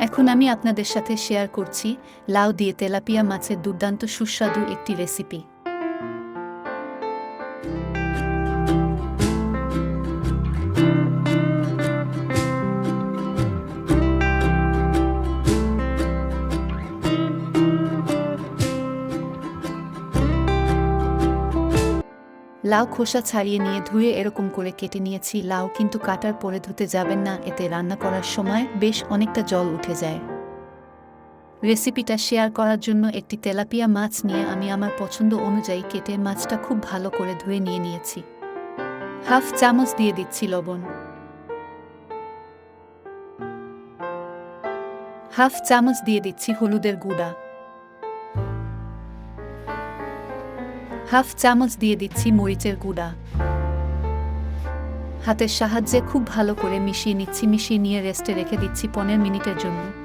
এখন আমি আপনাদের সাথে শেয়ার করছি লাউ দিয়ে তেলাপিয়া মাছের দুর্দান্ত সুস্বাদু একটি রেসিপি। লাউ খোসা ছাড়িয়ে নিয়ে ধুয়ে এরকম করে কেটে নিয়েছি। লাউ কিন্তু কাটার পরে ধুতে যাবেন না, এতে রান্না করার সময় বেশ অনেকটা জল উঠে যায়। রেসিপিটা শেয়ার করার জন্য একটি তেলাপিয়া মাছ নিয়ে আমি আমার পছন্দ অনুযায়ী কেটে মাছটা খুব ভালো করে ধুয়ে নিয়ে নিয়েছি। হাফ চামচ দিয়ে দিচ্ছি লবণ। হাফ চামচ দিয়ে দিচ্ছি হলুদের গুঁড়া। হাফ চামচ দিয়ে দিচ্ছি মরিচের গুঁড়া। হাতের সাহায্যে খুব ভালো করে মিশিয়ে নিচ্ছি, মিশিয়ে নিয়ে রেস্টে রেখে দিচ্ছি পনেরো মিনিটের জন্য।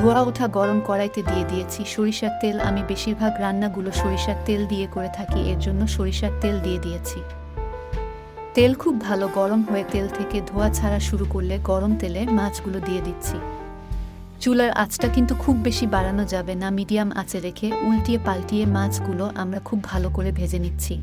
ধোয়া ওঠা গরম কড়াইতে দিয়ে দিয়েছি সরিষার তেল। আমি বেশিরভাগ রান্নাগুলো সরিষার তেল দিয়ে করে থাকি, এর জন্য সরিষার তেল দিয়ে দিয়েছি। তেল খুব ভালো গরম হয়ে তেল থেকে ধোয়া ছাড়া শুরু করলে গরম তেলে মাছগুলো দিয়ে দিচ্ছি। চুলার আঁচটা কিন্তু খুব বেশি বাড়ানো যাবে না, মিডিয়াম আঁচে রেখে উল্টিয়ে পাল্টিয়ে মাছগুলো আমরা খুব ভালো করে ভেজে নিচ্ছি।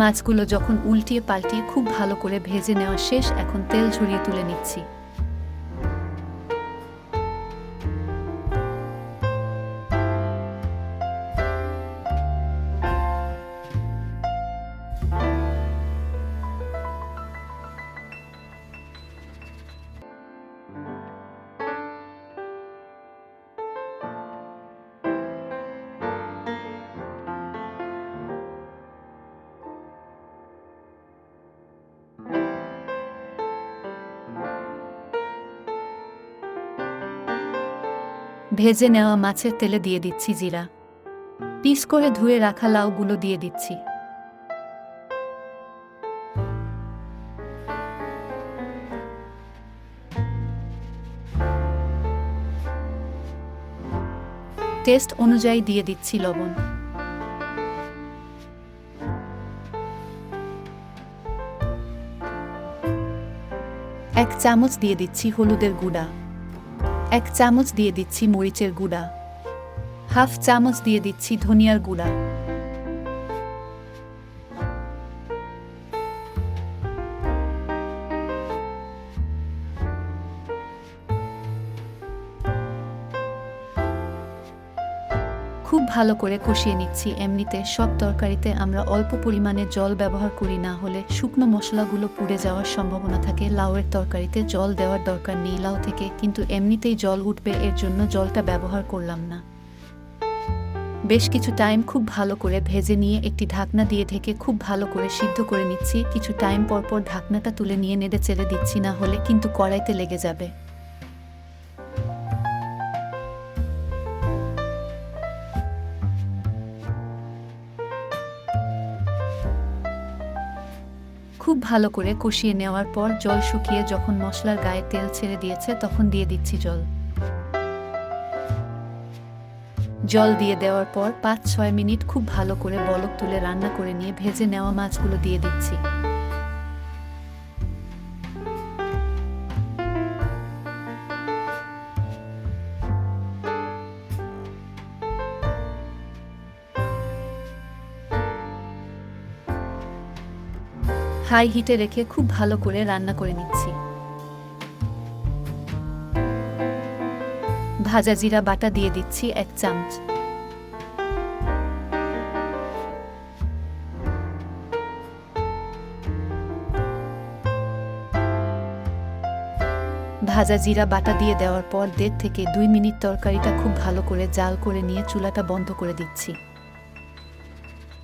মাছগুলো যখন উল্টিয়ে পাল্টিয়ে খুব ভালো করে ভেজে নেওয়া শেষ, এখন তেল ঝরিয়ে তুলে নিচ্ছি। ভেজে নেওয়া মাছের তেলে দিয়ে দিচ্ছি জিরা। পিস করে ধুয়ে রাখা লাউগুলো দিয়ে দিচ্ছি। টেস্ট অনুযায়ী দিয়ে দিচ্ছি লবণ। এক চামচ দিয়ে দিচ্ছি হলুদের গুঁড়া। এক চামচ দিয়ে দিচ্ছি মরিচের গুঁড়া। হাফ চামচ দিয়ে দিচ্ছি ধনিয়ার গুঁড়া। খুব ভালো করে কষিয়ে নিচ্ছি। এমনিতে সব তরকারিতে আমরা অল্প পরিমাণে জল ব্যবহার করি, না হলে শুকনো মশলাগুলো পুড়ে যাওয়ার সম্ভাবনা থাকে। লাউয়ের তরকারিতে জল দেওয়ার দরকার নেই লাউ থেকে, কিন্তু এমনিতেই জল উঠবে, এর জন্য জলটা ব্যবহার করলাম না। বেশ কিছু টাইম খুব ভালো করে ভেজে নিয়ে একটি ঢাকনা দিয়ে ঢেকে খুব ভালো করে সিদ্ধ করে নিচ্ছি। কিছু টাইম পর পর ঢাকনাটা তুলে নিয়ে নেড়ে চেড়ে দিচ্ছি, না হলে কিন্তু কড়াইতে লেগে যাবে। খুব ভালো করে কষিয়ে নেওয়ার পর জল শুকিয়ে যখন মশলার গায়ে তেল ছেড়ে দিয়েছে, তখন দিয়ে দিচ্ছি জল। জল দিয়ে দেওয়ার পর পাঁচ ছয় মিনিট খুব ভালো করে বলক তুলে রান্না করে নিয়ে ভেজে নেওয়া মাছগুলো দিয়ে দিচ্ছি। হাই হিটে রেখে খুব ভালো করে রান্না করে নিচ্ছি। ভাজা জিরা বাটা দিয়ে দিচ্ছি এক চামচ। ভাজা জিরা বাটা দিয়ে দেওয়ার পর দেড় থেকে দুই মিনিট তরকারিটা খুব ভালো করে জাল করে নিয়ে চুলাটা বন্ধ করে দিচ্ছি।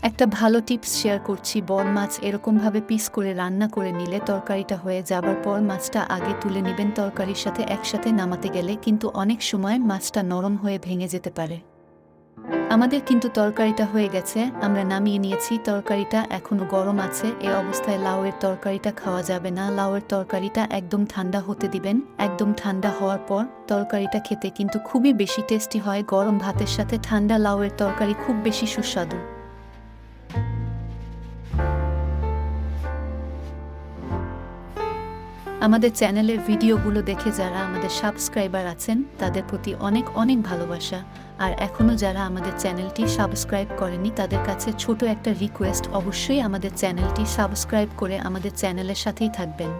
একটা ভালো টিপস শেয়ার করছি বড় মাছ এরকমভাবে পিস করে রান্না করে নিলে তরকারিটা হয়ে যাবার পর মাছটা আগে তুলে নেবেন। তরকারির সাথে একসাথে নামাতে গেলে কিন্তু অনেক সময় মাছটা নরম হয়ে ভেঙে যেতে পারে। আমাদের কিন্তু তরকারিটা হয়ে গেছে, আমরা নামিয়ে নিয়েছি। তরকারিটা এখনও গরম আছে, এ অবস্থায় লাউয়ের তরকারিটা খাওয়া যাবে না। লাউয়ের তরকারিটা একদম ঠান্ডা হতে দিবেন। একদম ঠান্ডা হওয়ার পর তরকারিটা খেতে কিন্তু খুবই বেশি টেস্টি হয়। গরম ভাতের সাথে ঠান্ডা লাউয়ের তরকারি খুব বেশি সুস্বাদু। আমাদের চ্যানেলের ভিডিওগুলো দেখে যারা আমাদের সাবস্ক্রাইবার আছেন, তাদের প্রতি অনেক অনেক ভালোবাসা। আর এখনও যারা আমাদের চ্যানেলটি সাবস্ক্রাইব করেনি, তাদের কাছে ছোট একটা রিকোয়েস্ট, অবশ্যই আমাদের চ্যানেলটি সাবস্ক্রাইব করে আমাদের চ্যানেলের সাথেই থাকবেন।